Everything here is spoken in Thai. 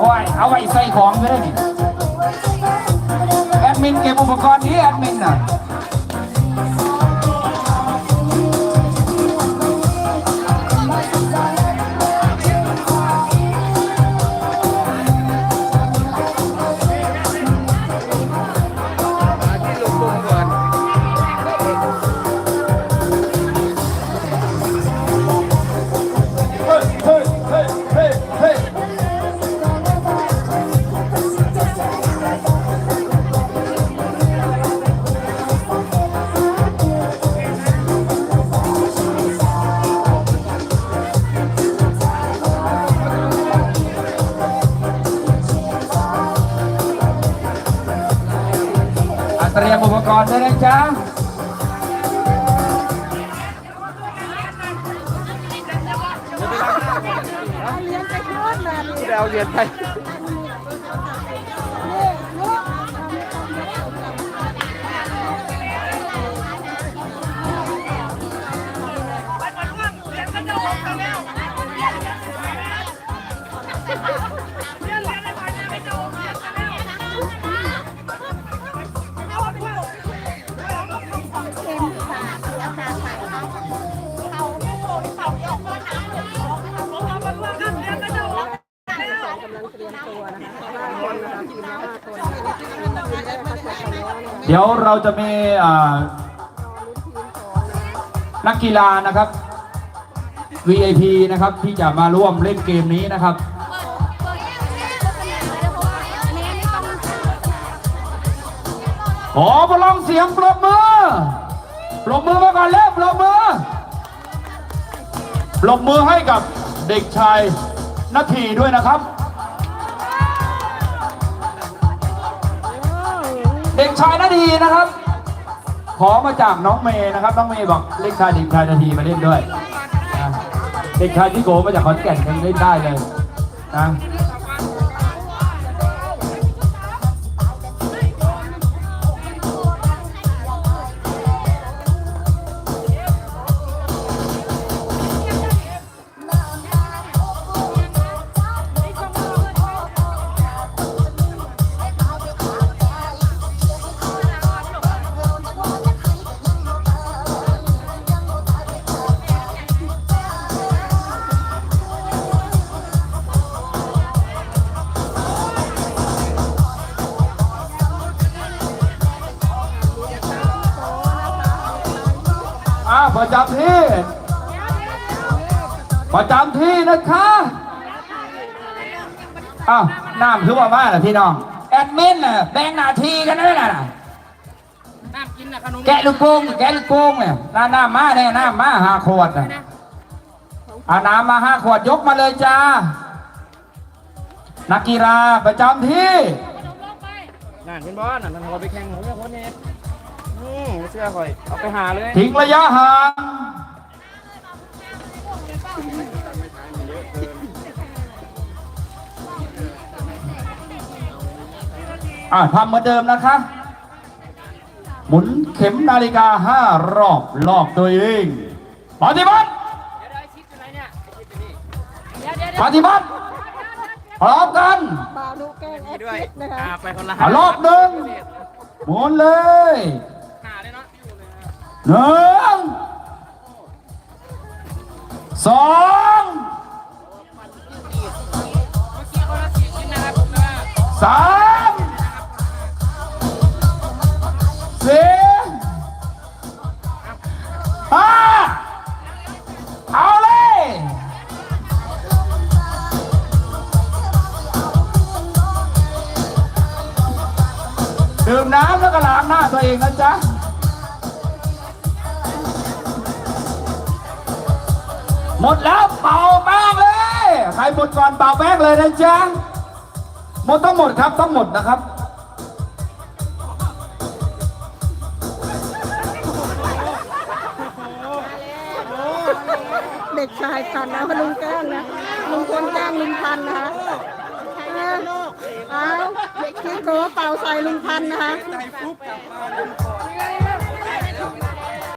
โอ้ยเอาไว้ใส่ของก็ได้นี่แอดมินเก็บอุปกรณ์นี้แอดมินน่ะ เตรียมอุปกรณ์ด้วยนะจ๊ะที่เราเรียนไป เดี๋ยวเราจะมีนักกีฬานะครับ VIP นะครับที่จะมาร่วมเล่นเกมนี้นะครับ ขอพลังเสียงปรบมือปรบมือมาก่อนเร็วปรบมือปรบมือให้กับเด็กชายนาทีด้วยนะครับ ชายนาทีนะครับ ขอมาจากน้องเมย์นะครับ น้องเมย์บอกเล็กชายเด็กชายนาทีมาเล่นด้วยนะเด็กชายที่โกมาจากขอนแก่นยังเล่นได้เลยนะ ประจำที่ ประจำที่นะคะอ้าวน้ำคือว่ามาเหรอพี่น้อง แอดมินน่ะแบ่งหน้าที่กันนั่นน่ะน้ำกินนะขนมแกะลูกโป่งแกะลูกโป่งเนี่ยน้ำน้ำมาเนี่ยน้ำมาห้าขวดน่ะเอาน้ำมาห้าขวดยกมาเลยจ้า นักกีฬาประจำที่นั่นเป็นบอลนั่นเราไปแข่งผมเนี่ยคนนี้ อืมเสื้อคอย เอาไปหาเลยทิ้งระยะห่างอ่าทำเหมือนเดิมนะคะ หมุนเข็มนาฬิกาห้ารอบรอบตัวเองปฏิบัติปฏิบัติพร้อมกันบาวนุแกล้งแอดด้วยมิดนะคะอ่าไปคนละอะรอบหนึ่งหมุนเลยหาเลยเนาะ หนึ่งสองสามสี่ห้าเอาเลยดื่มน้ำแล้วก็ล้างหน้าตัวเองนะจ๊ะ หมดแล้วเป่าแป้งเลย ใครหมดก่อนเป่าแป้งเลยนะจ๊ะ หมดทั้งหมดครับทั้งหมดนะครับ เด็กชายพันนะลุงแก้งนะลุงคนแก้งลุงพันนะคะเอาพี่โกเป่าใส่ลุงพันนะคะ